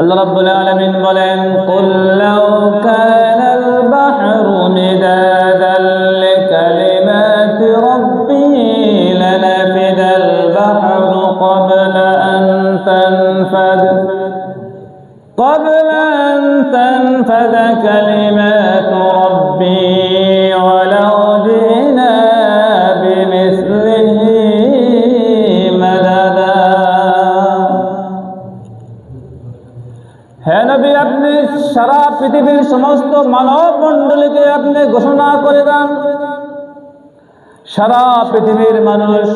الرب العالمين قال قل لو كان البحر مدادا لكلمات ربي لنفد البحر قبل أن تنفد. قبل أن تنفد كلمات ربي পৃথিবীর সমস্ত মানব মণ্ডলীকে আপনি ঘোষণা করে দেন। সারা পৃথিবীর মানুষ,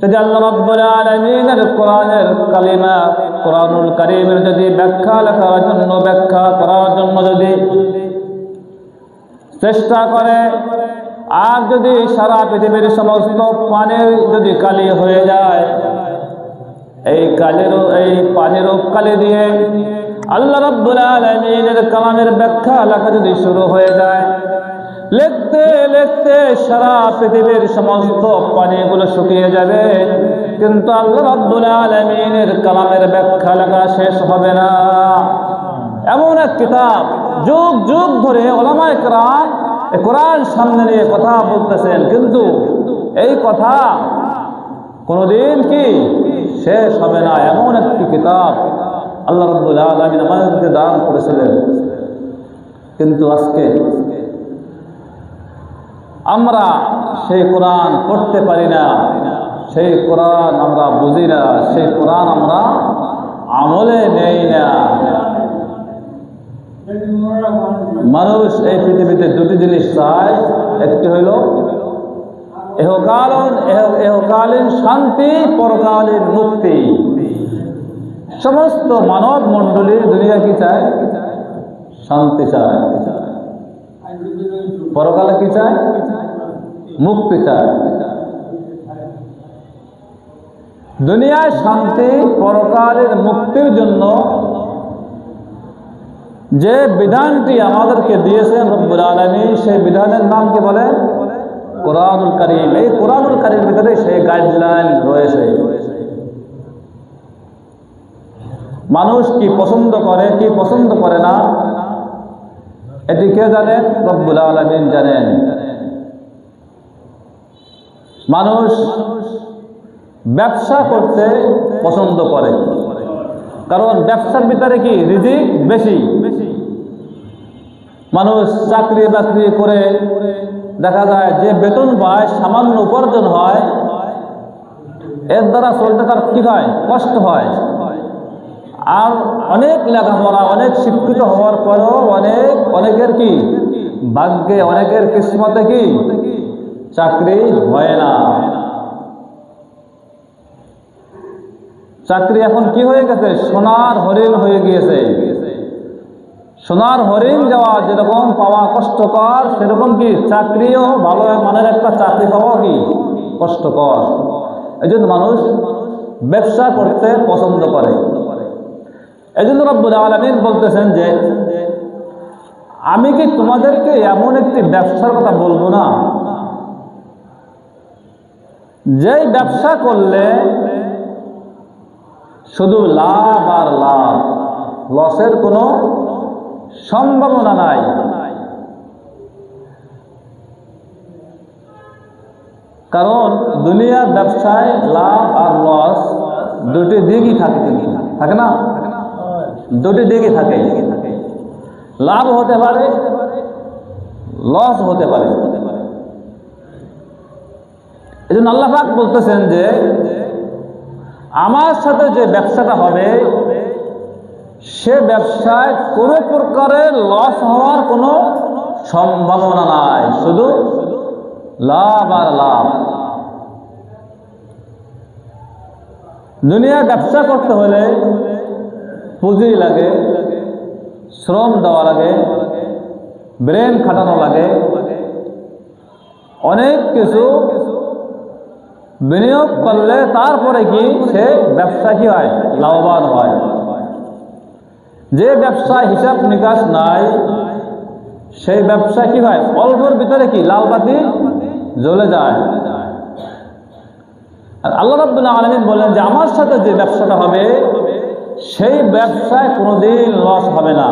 যদি আল্লাহ রাব্বুল কোরআনের কালিমা, কোরআনুল কারীমের যদি ব্যাখ্যা লেখার জন্য, ব্যাখ্যা করার জন্য যদি চেষ্টা করে, আর যদি সারা পৃথিবীর সমস্ত পানির যদি কালি হয়ে যায়, এই কালেরও, এই পানিরও কালি দিয়ে আল্লাহ রাব্বুল আলামিনের কালামের ব্যাখ্যা লেখা যদি শুরু হয়ে যায়। লিখতে লিখতে সারা পৃথিবীর সমস্ত পানিগুলো শুকিয়ে যাবে। কিন্তু আল্লাহ রাব্বুল আলামিনের কালামের ব্যাখ্যা লেখা শেষ হবে না। এমন এক কিতাব যুগ যুগ ধরে ওলামায়ে কেরাম এ কোরআন সামনে নিয়ে কথা বলতেছেন। কিন্তু এই কথা কোনোদিন কি শেষ হবে না? এমন একটি কিতাব আল্লাহ রব্বুল আলমিন আমাদেরকে দান করেছিলেন। কিন্তু আজকে আমরা সেই কোরআন পড়তে পারি না, সেই কোরআন আমরা বুঝি না, সেই কোরআন আমরা আমলে নেই না। মানুষ এই পৃথিবীতে দুটি জিনিস চায়, একটি হইল এহকালীন শান্তি, পরকালীন মুক্তি। সমস্ত মানব মণ্ডলী দুনিয়া কি চায়? শান্তি চায়। পরকালে কি চায়? মুক্তি চায়। দুনিয়ায় শান্তি, পরকালের মুক্তির জন্য যে বিধানটি আমাদেরকে দিয়েছেন রব্বুল আলমী সেই বিধানের নাম কি বলে? কোরআনুল করিম। এই কোরআনুল করিম ভিতরে সেই গাইডলাইন রয়েছে। মানুষ কি পছন্দ করে, কি পছন্দ করে না? এটি কে জানেন রব্বুল আলমিন জানেন। মানুষ ব্যবসা করতে পছন্দ করে। কারণ ব্যবসার ভিতরে কি রিজিক বেশি? মানুষ চাকরি বাকরি করে, দেখা যায় যে বেতন পায়, সামান্য উপার্জন হয়, এর দ্বারা চলতে তার কি হয়? কষ্ট হয়। আর অনেক লেখাপড়া, অনেক শিক্ষিত হওয়ার পরেও অনেক, অনেকের কি? ভাগ্যে অনেকের কিসমতে কি? চাকরি হয় না। চাকরি এখন কি হয়ে গেছে? সোনার হরিণ হয়ে গিয়েছে। সোনার হরিণ যাওয়া যেরকম পাওয়া কষ্টকর, সেরকম কি? চাকরিও ভালো মানের একটা চাকরি পাওয়া কি? কষ্টকর। এই জন্য মানুষ ব্যবসা করতে পছন্দ করে। এই জন্য রব্বুল আলমিন বলতেছেন যে, আমি কি তোমাদেরকে এমন একটি ব্যবসার কথা বলব না? যেই ব্যবসা করলে শুধু লাভ আর লাভ, লসের কোনো সম্ভাবনা নাই। কারণ দুনিয়ার ব্যবসায় লাভ আর লস দুটি দিকই থাকে থাকে না? দুটি দিকই থাকে। লাভ হতে পারে লস হতে পারে। এই জন্য আল্লাহ পাক বলতেছেন যে, আমার সাথে যে ব্যবসাটা হবে, সে ব্যবসায় কোনো প্রকারের লস হওয়ার কোনো সম্ভাবনা নাই। শুধু লাভ আর লাভ। দুনিয়া ব্যবসা করতে হলে পুঁজি লাগে, শ্রম দেওয়া লাগে, ব্রেন খাটানো লাগে, অনেক কিছু বিনিয়োগ করলে তারপরে কি সে ব্যবসা কি হয়, লাভবান হয়। যে ব্যবসায় হিসাব নিকাশ নাই, সেই ব্যবসা কি হয় অল্পর ভিতরে কি লাল বাতি জ্বলে যায়। আর আল্লাহ রাব্বুল আলমিন বলেন যে, আমার সাথে যে ব্যবসাটা হবে সেই ব্যবসায় কোনোদিন লস হবে না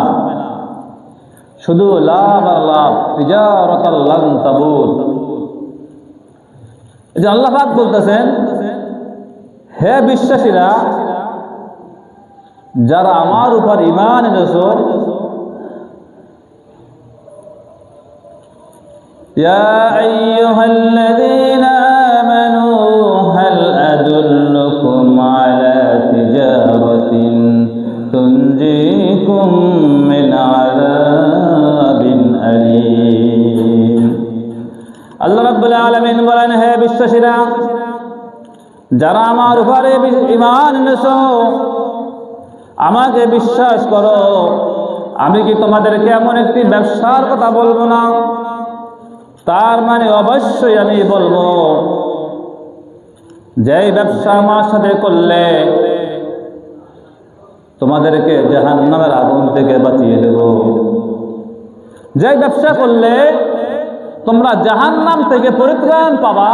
শুধু লাভ আর লাভ তিজারত লান তাবুর এই যে আল্লাহ পাক বলতেছেন হে বিশ্বাসীরা যারা আমার উপর ইমান এনেছো يا أيها الذين বিশ্বাসীরা যারা আমার উপরে ঈমান এনেছো, আমাকে বিশ্বাস করো, আমি কি তোমাদেরকে এমন একটি ব্যবসার কথা বলব না? তার মানে অবশ্যই আমি বলব, যেই ব্যবসা আমার সাথে করলে তোমাদেরকে জাহান্নামের আগুন থেকে বাঁচিয়ে দেব। যে ব্যবসা করলে তোমরা জাহান্নাম থেকে পরিত্রাণ পাবা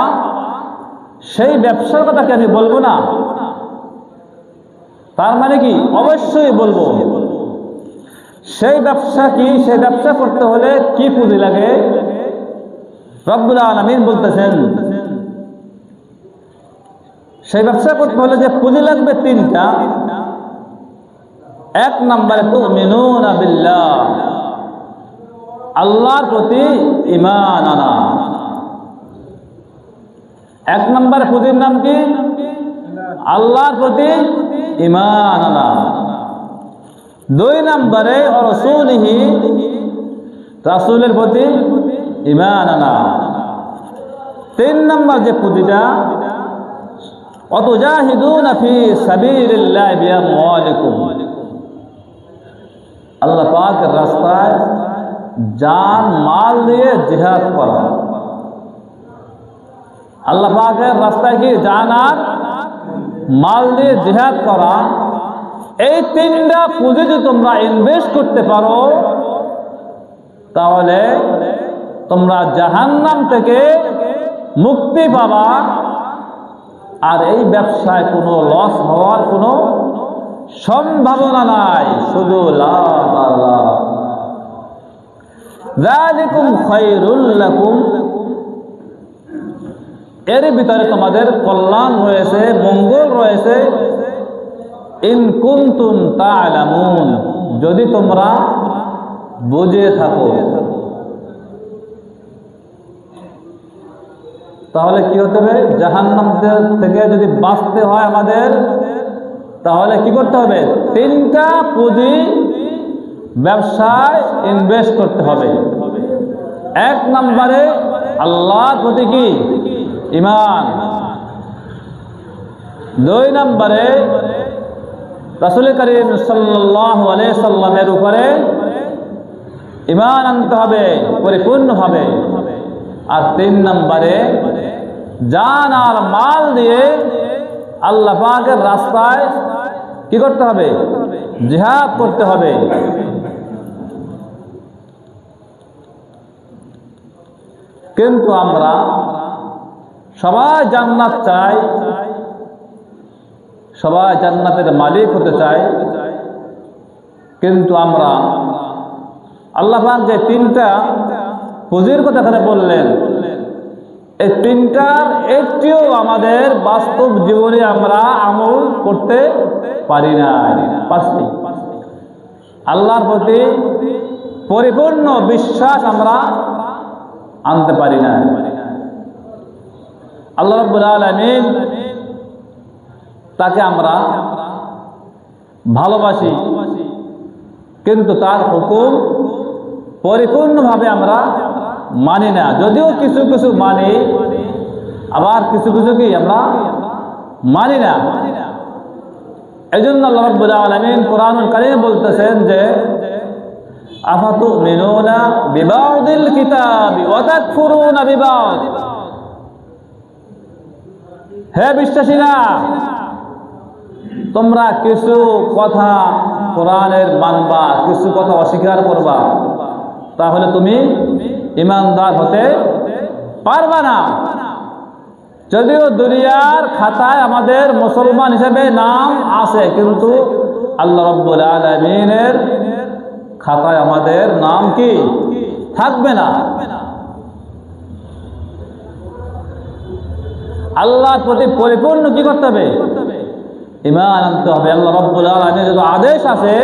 সেই ব্যবসার কথা কি আমি বলব না? তার মানে কি? অবশ্যই বলব। সেই ব্যবসা কি? সেই ব্যবসা করতে হলে কি পুঁজি লাগে? রব্বুল আলমিন বলতেছেন, সেই ব্যবসা করতে হলে যে পুঁজি লাগবে তিনটা। এক নম্বরে তো মিনুন বিল্লাহ, আল্লাহর প্রতি ইমান আনা। এক নম্বর পুঁজির নাম কি? আল্লাহর প্রতি ইমান দুই নম্বরে রসুলহি, রাসুলের প্রতি ইমান আনা। তিন নম্বর যে পুঁজিটা, অতুজাহিদুন ফি সাবিলিল্লাহ বিআমওয়ালিকুম। আল্লাহ পাকের রাস্তায় জান, মাল দিয়ে জিহাদ করা। আল্লাহ পাকের রাস্তায় কি জান আর মাল দিয়ে জিহাদ করা? এই তিনটা পুঁজি যদি তোমরা ইনভেস্ট করতে পারো, তাহলে তোমরা জাহান্নাম থেকে মুক্তি পাবা। আর এই ব্যবসায় কোনো লস হওয়ার কোনো সম্ভাবনা নাই। শুধু লাভ লাকুম। এর ভিতরে তোমাদের কল্যাণ রয়েছে, মঙ্গল রয়েছে। ইন কুনতুম তা'লামুন যদি তোমরা বুঝে থাকো। তাহলে কি হতে হবে? জাহান্নাম থেকে যদি বাঁচতে হয় আমাদের, তাহলে কি করতে হবে? তিনটা পুঁজি ব্যবসায় ইনভেস্ট করতে হবে। এক নম্বরে আল্লাহর প্রতি কি? ইমান। দুই নম্বরে রাসুল করিম সাল্লামের উপরে ইমান আনতে হবে পরিপূর্ণভাবে আর তিন নম্বরে জান আর মাল দিয়ে আল্লাহ পাকের রাস্তায় কি করতে হবে? জিহাদ করতে হবে। কিন্তু আমরা সবাই জান্নাত চাই সবাই জান্নাতের মালিক হতে চাই কিন্তু আমরা আল্লাহ যে তিনটা পুঁজির কথা এখানে বললেন, এই তিনটার একটিও আমাদের বাস্তব জীবনে আমরা আমল করতে পারি না পারছি আল্লাহর প্রতি পরিপূর্ণ বিশ্বাস আমরা আনতে পারি না আল্লাহ রব্বুল আলমিন তাকে আমরা ভালোবাসি। কিন্তু তার হুকুম পরিপূর্ণভাবে আমরা মানি না। যদিও কিছু কিছু মানি, আবার কিছু কিছু কি আমরা মানি না। এই জন্য আল্লাহ রব্বুল আলমিন কোরআনুল কারিম বলতেছেন যে আফাতু মিনুনা বিবাউদিল কিতাবি ওয়া তাকফুরুনা বিবাউদ হে বিশ্বাসীরা, তোমরা কিছু কথা কোরআনের মানবা, কিছু কথা অস্বীকার করবা। তাহলে তুমি ইমানদার হতে পারবা না। যদিও দুনিয়ার খাতায় আমাদের মুসলমান হিসেবে নাম আছে, কিন্তু আল্লাহ রব্বুল আলমিনের খাতায় আমাদের নাম কি? থাকবে না। আল্লাহর প্রতি পরিপূর্ণ কি করতে হবে? ইমান আনতে হবে। আল্লাহ রব্বুল আলমীর যত আদেশ আছে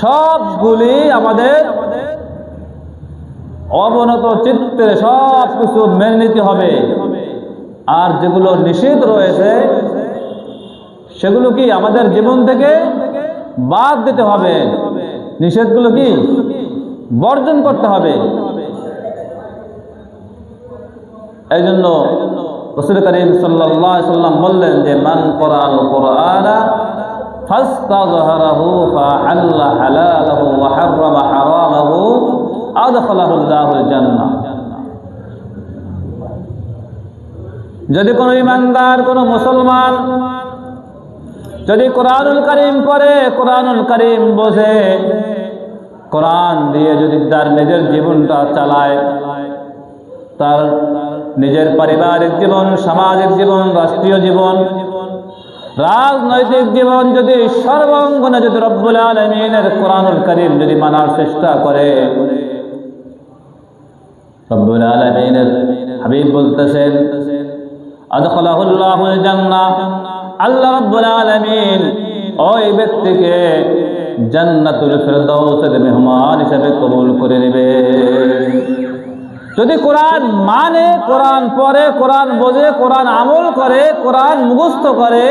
সবগুলি আমাদের অবনত চিত্তে সব কিছু মেনে নিতে হবে। আর যেগুলো নিষেধ রয়েছে, সেগুলো কি আমাদের জীবন থেকে বাদ দিতে হবে? নিষেধগুলো কি বর্জন করতে হবে? এই জন্য রসুল করিম সাল্লাহ সাল্লাম বললেন যে মান কোরআন কোরআন فاستظهره فحل حلاله وحرم حرامه أدخله الله الجنة যদি কোনো ইমানদার কোনো মুসলমান যদি কোরআনুল করিম পড়ে কোরআনুল করিম বোঝে কোরআন দিয়ে যদি তার নিজের জীবনটা চালায় তার নিজের পারিবারিক জীবন, সামাজিক জীবন, রাষ্ট্রীয় জীবন, রাজনৈতিক জীবন যদি সর্বাঙ্গনে, যদি রব্বুল আলমিনের কোরআনুল করিম যদি মানার চেষ্টা করে। রব্বুল আলমিনের হাবিব বলতেছেন আল্লাহ রাব্বুল আলামিন ওই ব্যক্তিকে জান্নাতুল ফেরদাউসের মেহমান হিসেবে কবুল করে নেবে যদি কোরআন মানে কোরআন পড়ে কোরআন বোঝে কোরআন আমল করে কোরআন মুখস্থ করে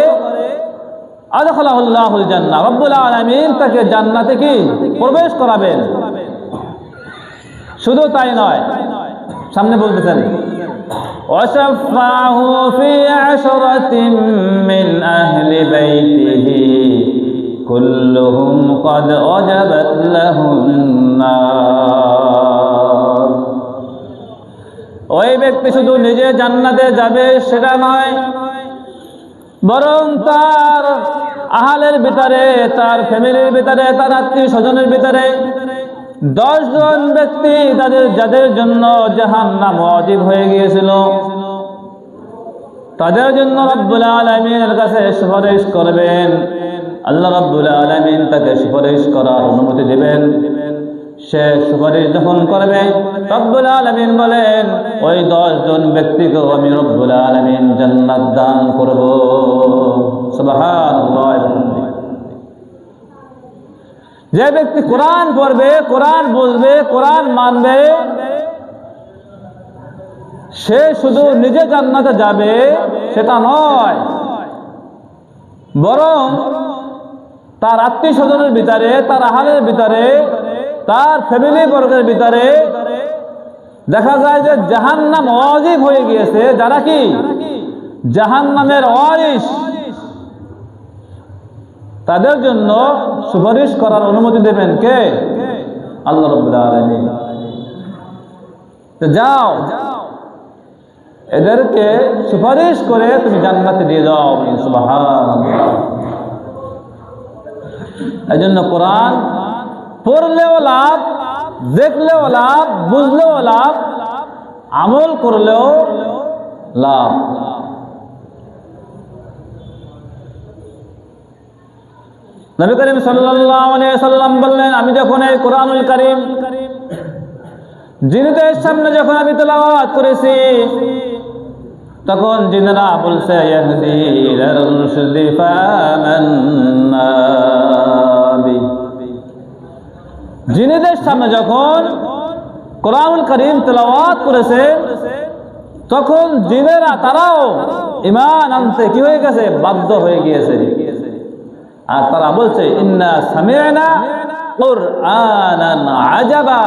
আদখলাহুল্লাহুল জান্নাহ রব্বুল আলামিন তাকে জান্নাতে কি প্রবেশ করাবেন শুধু তাই নয় সামনে বলতেছেন وشفعه في عشرة من أهل بيته كلهم قد وجبت له النار ওই ব্যক্তি শুধু নিজে জান্নাতে যাবে, সেটা নয়, বরং তার আহালের ভিতরে, তার ফ্যামিলির ভিতরে, তার আত্মীয় স্বজনের ভিতরে দশজন ব্যক্তি তাদের যাদের জন্য জাহান নাম অজীব হয়ে গিয়েছিল। তাদের জন্য রব্বুল আলমিনের কাছে সুপারিশ করবেন। আল্লাহ রব্বুল আলমিন তাকে সুপারিশ করার অনুমতি দেবেন। সে সুপারিশ যখন করবে, রব্বুল আলমিন বলেন, ওই দশজন ব্যক্তিকেও আমি রব্বুল আলমিন জান্নাত দান করব। যে ব্যক্তি কোরআন পড়বে, কোরআন বুঝবে, কোরআন মানবে, সে শুধু নিজে জান্নাতে যাবে সেটা নয়। বরং তার আত্মীয় স্বজনের ভিতরে, তার আহারের ভিতরে তার ফ্যামিলি বর্গের ভিতরে দেখা যায় যে জাহান্নাম অজীব হয়ে গিয়েছে। যারা কি? জাহান্নামের অরিস তাদের জন্য সুপারিশ করার অনুমতি দেবেন কে? আল্লাহ যাও। এদেরকে সুপারিশ করে তুমি জান্নাতে দিয়ে যাও। এই জন্য কোরআন পড়লেও লাভ, দেখলেও লাভ, বুঝলেও লাভ, আমল করলেও লাভ নবী করিম সাল্লাম বললেন, আমি যখন এই কোরআনুল করিম, জিনদের সামনে যখন আমি তেলাওয়াত করেছি, তখন জিনেরা বলছে। জিনেদের সামনে যখন কোরআনুল করিম তেলাওয়াত করেছে, তখন জিনেরা তারাও ইমান আনতে কি হয়ে গেছে? বাধ্য হয়ে গিয়েছে। আর তারা বলছে, ইন্না কুরআনান আজাবা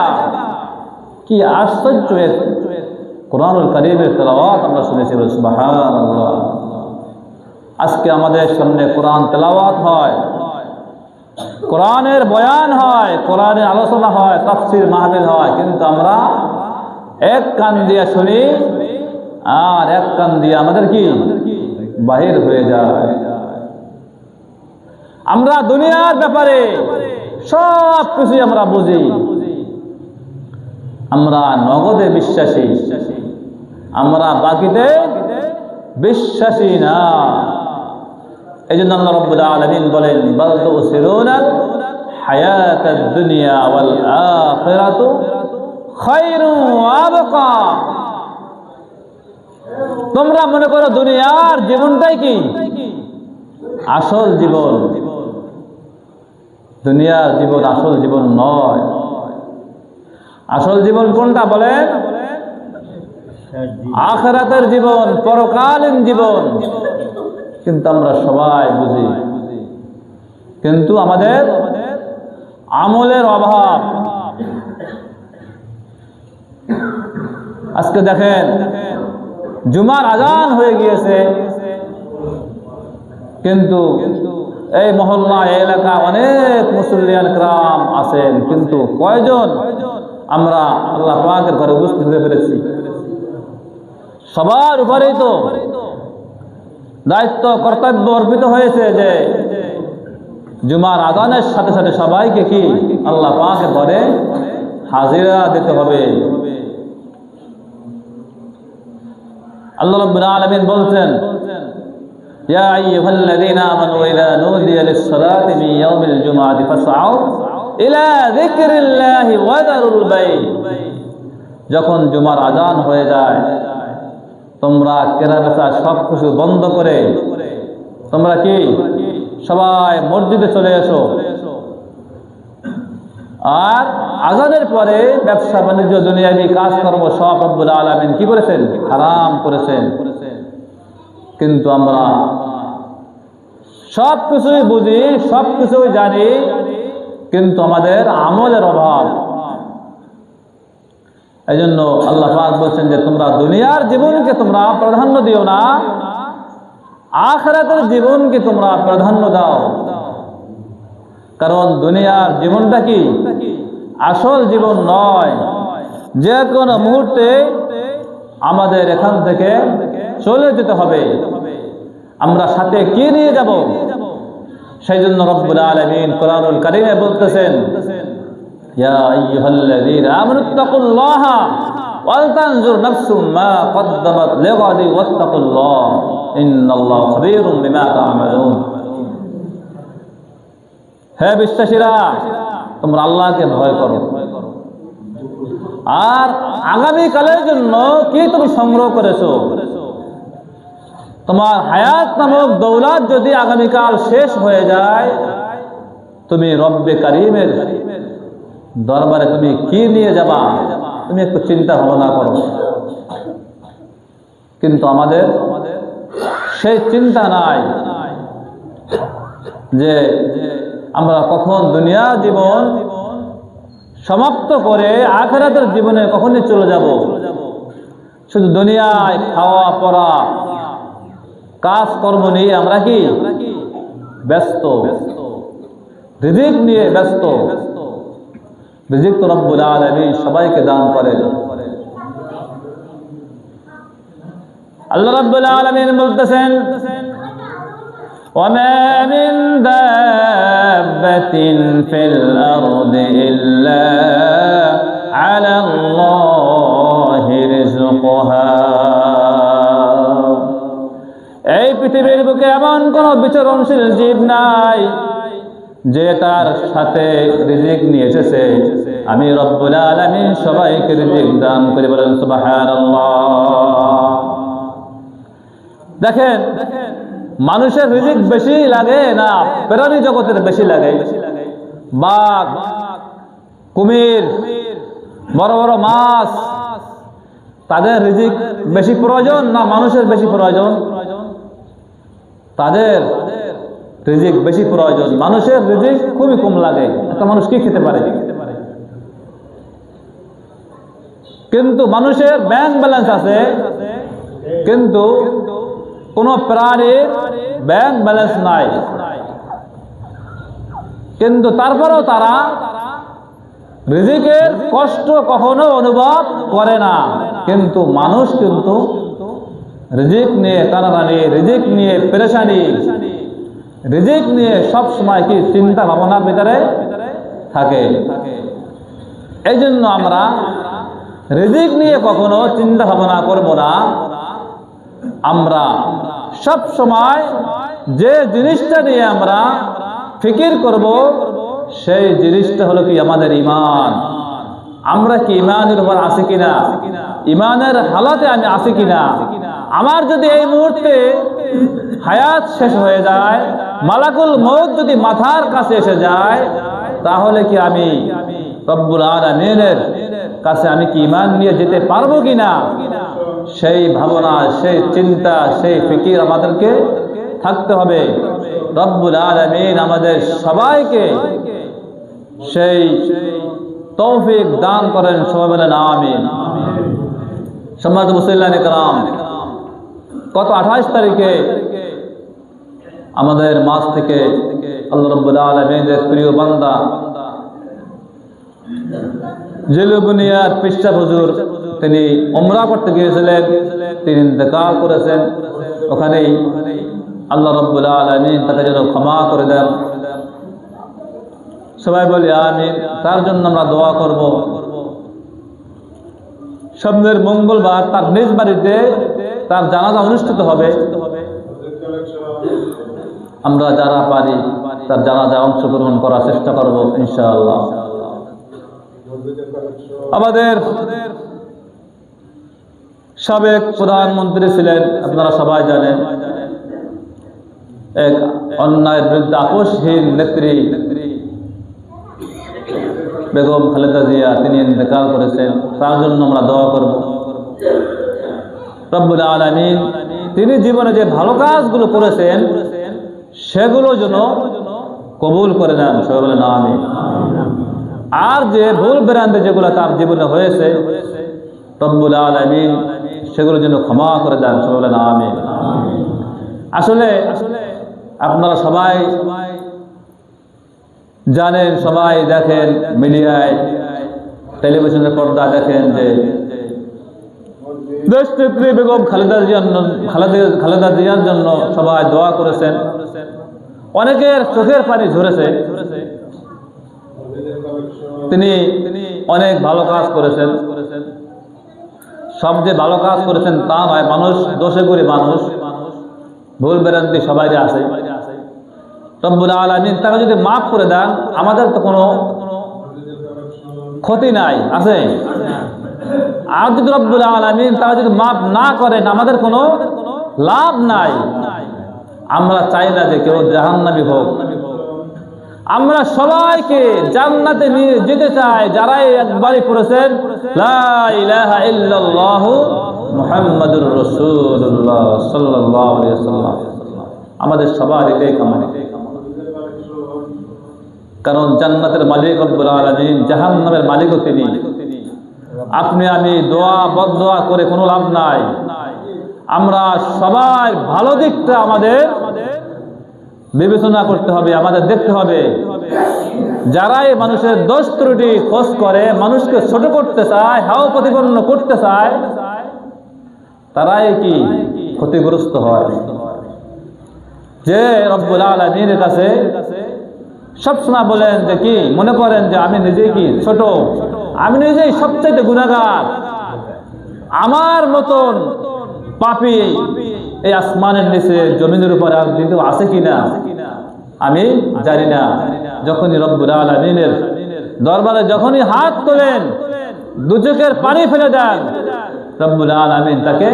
কি আশ্চর্য কোরআনুল কারীমের তেলাওয়াত আমরা শুনেছি সুবহানাল্লাহ। আজকে আমাদের সামনে কোরআন তেলাওয়াত হয়। কোরআনের বয়ান হয়, কোরআনের আলোচনা হয়, তাফসির মাহফিল হয়, কিন্তু আমরা এক কান দিয়ে শুনি আর এক কান দিয়ে আমাদের কি? বাহির হয়ে যায়। আমরা দুনিয়ার ব্যাপারে সব কিছুই আমরা বুঝি। আমরা নগদে বিশ্বাসী। আমরা বাকিতে বিশ্বাসী না। এই জন্য আল্লাহ রব্বুল আলমিন বলেন তোমরা মনে করো দুনিয়ার জীবনটাই কি? আসল জীবন। দুনিয়ার জীবন আসল জীবন নয়। আসল জীবন কোনটা বলেন? আখরাতের জীবন, পরকালীন জীবন। কিন্তু আমরা সবাই বুঝি। কিন্তু আমাদের আমলের অভাব। আজকে দেখেন, জুমার আজান হয়ে গিয়েছে। কিন্তু এই মহল্লা এলাকা অনেক মুসলিয়ান গ্রাম আছেন। কিন্তু কয়জন আমরা আল্লাহ ঘরে উপস্থিত হতে পেরেছি সবার উপরেই তো। দায়িত্ব, কর্তব্য অর্পিত হয়েছে যে জুমার আগানের সাথে সাথে সবাইকে কি আল্লাহ পাকে ঘরে হাজিরা দিতে হবে। যখন জুমার আজান হয়ে যায় তোমরা কেনা বেচা সব কিছু বন্ধ করে, তোমরা কি সবাই মসজিদে চলে এসো। আর আজানের পরে ব্যবসা বাণিজ্য, দুনিয়াবি কাজকর্ম সব রব্বুল আলমিন কি করেছেন? হারাম করেছেন। কিন্তু আমরা সব কিছুই বুঝি, সব কিছুই জানি, কিন্তু আমাদের আমলের অভাব। এই জন্য আল্লাহ বলছেন যে তোমরা দুনিয়ার জীবনকে তোমরা প্রাধান্য দিও না, আখরাতের জীবনকে তোমরা প্রাধান্য দাও। কারণ দুনিয়ার জীবনটা কি? আসল জীবন নয়। যে কোনো মুহূর্তে আমাদের এখান থেকে চলে যেতে হবে। আমরা সাথে কি নিয়ে যাব? সেই জন্য রব্বুল আলমিন কোরআনুল কারিমে বলতেছেন বিশ্বাসীরা, তোমরা আল্লাহকে ভয় করো। আর আগামীকালের জন্য কি তুমি সংগ্রহ করেছ? তোমার হায়াত নামক দৌলাত যদি আগামীকাল শেষ হয়ে যায়, তুমি রব্বে কারিমের দরবারে তুমি কি নিয়ে যাবা? তুমি একটু চিন্তা ভাবনা করো। কিন্তু আমাদের সেই চিন্তা নাই যে আমরা কখন দুনিয়া জীবন সমাপ্ত করে আখেরাতের জীবনে কখনই চলে যাব? শুধু দুনিয়ায় খাওয়া, পড়া কাজ কর্ম নিয়ে আমরা কি ব্যস্ত। রিজিক নিয়ে ব্যস্ত। রিজিক তো রব্বুল আলামিন সবাইকে দান করেন আল্লাহ রাব্বুল আলামিন বলতেছেন وما من دابة في الأرض إلا على الله رزقها এই পৃথিবীর বুকে এমন কোন বিচরণশীল জীব নাই যে তার সাথে রিজিক নিয়ে এসেছে আমি রব্বুল আলামিন সবাইকে রিজিক দান করে বলেন দেখেন, মানুষের রিজিক বেশি লাগে না প্রাণী জগতের বেশি লাগে। বাঘ, কুমির, বড় বড় মাছ, তাদের রিজিক বেশি প্রয়োজন না মানুষের বেশি প্রয়োজন? তাদের রিজিক বেশি প্রয়োজন। মানুষের রিজিক খুবই কম লাগে। একটা মানুষ কি খেতে পারে? কিন্তু মানুষের ব্যাংক ব্যালেন্স আছে। কিন্তু কোন প্রাণীর ব্যাংক ব্যালেন্স নাই। কিন্তু তারপরেও তারা রিজিকের কষ্ট কখনো অনুভব করে না। কিন্তু মানুষ কিন্তু রিজিক নিয়ে টানাটানি রিজিক নিয়ে পেরেশানি রিজিক নিয়ে সব সময় কি চিন্তা ভাবনার ভিতরে থাকে। এই জন্য আমরা রিজিক নিয়ে কখনো চিন্তা ভাবনা করব না। আমরা সব সময় যে জিনিসটা নিয়ে আমরা ফিকির করব, সেই জিনিসটা হলো কি আমাদের ইমান আমরা কি ইমানের উপর আছি কিনা? ইমানের হালাতে আমি আছি কিনা? আমার যদি এই মুহূর্তে হায়াত শেষ হয়ে যায়, মালাকুল মৌত যদি মাথার কাছে এসে যায়, তাহলে কি আমি রব্বুল আলমিনের কাছে আমি কি ইমান নিয়ে যেতে পারব কিনা? সেই ভাবনা, সেই চিন্তা, সেই ফিকির আমাদেরকে থাকতে হবে। রব্বুল আলমিন আমাদের সবাইকে সেই তৌফিক দান করেন। সবাই বলেন, আমিন। সম্মানিত মুসল্লান কালাম গত আঠাশ তারিখে আমাদের মাস থেকে তিনি ওমরা করতে গিয়েছিলেন, তিনি ইন্তেকাল করেছেন। ওখানেই আল্লাহ রব্বুল আলমিন তাকে যেন ক্ষমা করে দেন। সবাই বলি, আমিন। তার জন্য আমরা দোয়া করব। সামনের মঙ্গলবার তার নিজ বাড়িতে তার জানাজা অনুষ্ঠিত হবে। আমরা যারা পারি, তার জানাজা অংশগ্রহণ করার চেষ্টা করব, ইনশাআল্লাহ। আমাদের সাবেক প্রধানমন্ত্রী ছিলেন, আপনারা সবাই জানেন, এক অন্যায়ের বিরুদ্ধে আপোষহীন নেত্রী বেগম খালেদা জিয়া, তিনি ইন্তেকাল করেছেন, তার জন্য আমরা দোয়া করব। রব্বুল আলমিন, তিনি জীবনে যে ভালো কাজগুলো করেছেন, সেগুলো যেন কবুল করে নেন। সবাই না আমি আর যে ভুল বেরান্তে যেগুলো তার জীবনে হয়েছে, রব্বুল আলমিন, সেগুলো যেন ক্ষমা করে দেন। সবাই না আমি আসলে আপনারা সবাই জানেন, সবাই দেখেন, মিডিয়ায়, টেলিভিশনের পর্দা দেখেন যে দেশ নেত্রী বেগম খালেদা জিয়ার জন্য সবাই দোয়া করেছেন। অনেকের চোখের পানি ঝরেছে। তিনি অনেক ভালো কাজ করেছেন। সব যে ভালো কাজ করেছেন তা নয়, মানুষ দোষে করে মানুষ। ভুল বেরান্তি সবাই আছে। রব্বুল আলমিন তারা যদি মাফ করে দেন, আমাদের তো কোনো ক্ষতি নাই, আছে? আলমিন তারা যদি মাফ না করেন, আমাদের কোনো লাভ নাই। আমরা চাই না যে কেউ জাহান্নামি হোক। আমরা সবাইকে জান্নাতে নিয়ে যেতে চাই, যারাই একবারই পড়েছেন মুহাম্মাদুর ওয়াসাল্লাম। আমাদের সবার এটাই কামনা। কারণ জান্নাতের মালিক রব্বুল আলামিন, জাহান্নামের মালিকও তিনি। আপনি আমি দোয়া, বদদোয়া করে কোনো লাভ নাই। আমরা সবার ভালো দিকটা আমাদের বিবেচনা করতে হবে, আমাদের দেখতে হবে। যারাই মানুষের দোষ ত্রুটি খোঁজ করে, মানুষকে ছোট করতে চায়, হাও প্রতিপন্ন করতে চায়, তারাই কি ক্ষতিগ্রস্ত হয়? যে রব্বুল আলমীর কাছে সবসময় বলেন যে কি, মনে করেন যে আমি নিজেই কি ছোট আমি নিজেই সবচাইতে গুণাগার আমার মতন পাপি এই আসমানের নিচে জমিনের উপর কিন্তু আছে কিনা, আমি জানি না। যখনই রব্বুল আলমিনের দরবারে যখনই হাত তোলেন দুচোখের পানি ফেলে দেন, রব্বুল আলমিন তাকে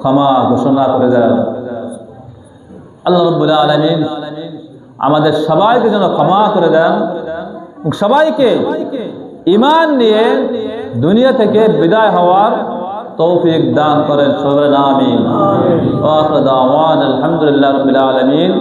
ক্ষমা ঘোষণা করে দেন। আল্লাহ রব্বুল আলমিন আমাদের সবাইকে যেন ক্ষমা করে দেন সবাইকে ইমান নিয়ে দুনিয়া থেকে বিদায় হওয়ার তৌফিক দান করেন সবাই আমিন। আলহামদুলিল্লাহ রবিল আলমিন।